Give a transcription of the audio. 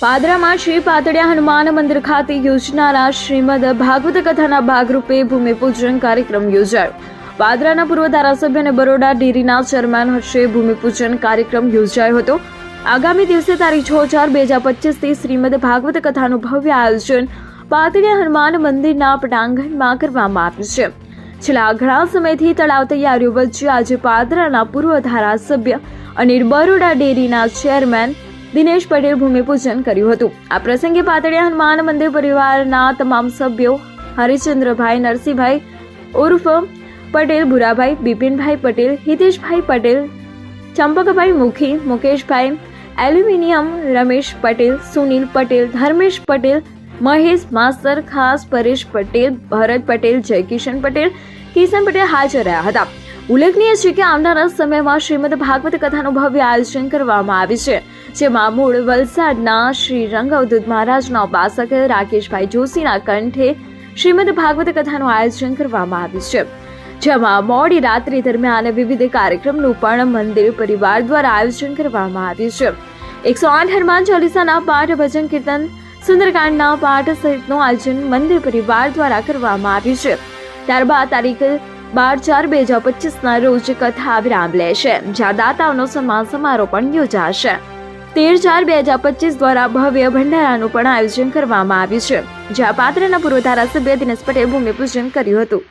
પાદરામાં શ્રી પાતળિયા હનુમાન મંદિર ખાતે યોજનારા શ્રીમદ ભાગવત કથાના ભાગરૂપે ભૂમિપૂજન કાર્યક્રમ યોજાયો. પાદરાના પૂર્વ ધારાસભ્ય અને બરોડા ડેરીના ચેરમેન હર્ષે ભૂમિપૂજન કાર્યક્રમ યોજાયો હતો. આગામી દિવસે તારીખ છ ચાર બે હજાર પચીસથી શ્રીમદ ભાગવત કથાનું ભવ્ય આયોજન પાતળિયા હનુમાન મંદિરના પટાંગણમાં કરવામાં આવ્યું છે. છેલ્લા ઘણા સમયથી તળાવ તૈયારીઓ વચ્ચે આજે પાદરાના પૂર્વ ધારાસભ્ય અને બરોડા ડેરીના ચેરમેન દિનેશ પટેલ ભૂમિપૂજન કર્યું હતું. આ પ્રસંગે પાતળિયા હનુમાન મંદિર પરિવારના તમામ સભ્યો હરિચંદ્રભાઈ નરસિંહભાઈ ઉર્ફ પટેલ, ભુરાભાઈ, બિપિનભાઈ પટેલ, હિતેશભાઈ પટેલ, ચંપકભાઈ મુખી, મુકેશભાઈ, એલ્યુમિનિયમ રમેશ પટેલ, સુનિલ પટેલ, ધર્મેશ પટેલ, મહેશ માસ્તર, ખાસ પરેશ પટેલ, ભરત પટેલ, જયકિશન પટેલ, કિશન પટેલ હાજર રહ્યા હતા. ઉલ્લેખનીય છે કે આવનારા સમયમાં શ્રીમદ ભાગવત કથાનું ભવ્ય આયોજન કરવામાં આવ્યું છે, જેમાં મૂળ વલસાડના શ્રી રંગઅવધૂત મહારાજના ઉપાસક રાકેશભાઈ જોશીના કંઠે શ્રીમદ ભાગવત કથાનું આયોજન કરવામાં આવ્યું છે. જેમાં મોડી રાત્રિ દરમિયાન વિવિધ કાર્યક્રમનું પણ મંદિર પરિવાર દ્વારા આયોજન કરવામાં આવ્યું છે. એકસો આઠ હનુમાન ચાલીસાના પાઠ, ભજન કીર્તન, સુંદરકાંડના પાઠ સહિતનું આયોજન મંદિર પરિવાર દ્વારા કરવામાં આવ્યું છે. ત્યારબાદ તારીખ બાર ચાર બે હજાર પચીસના રોજ કથા વિરામ લેશે. જ્યાં દાતાઓનો સન્માન સમારોહ પણ યોજાશે. તેર ચાર બે હજાર પચીસ દ્વારા ભવ્ય ભંડારાનું પણ આયોજન કરવામાં આવ્યું છે. જ્યાં પાત્રના પૂર્વ ધારાસભ્ય દિનેશ પટેલ ભૂમિપૂજન કર્યું હતું.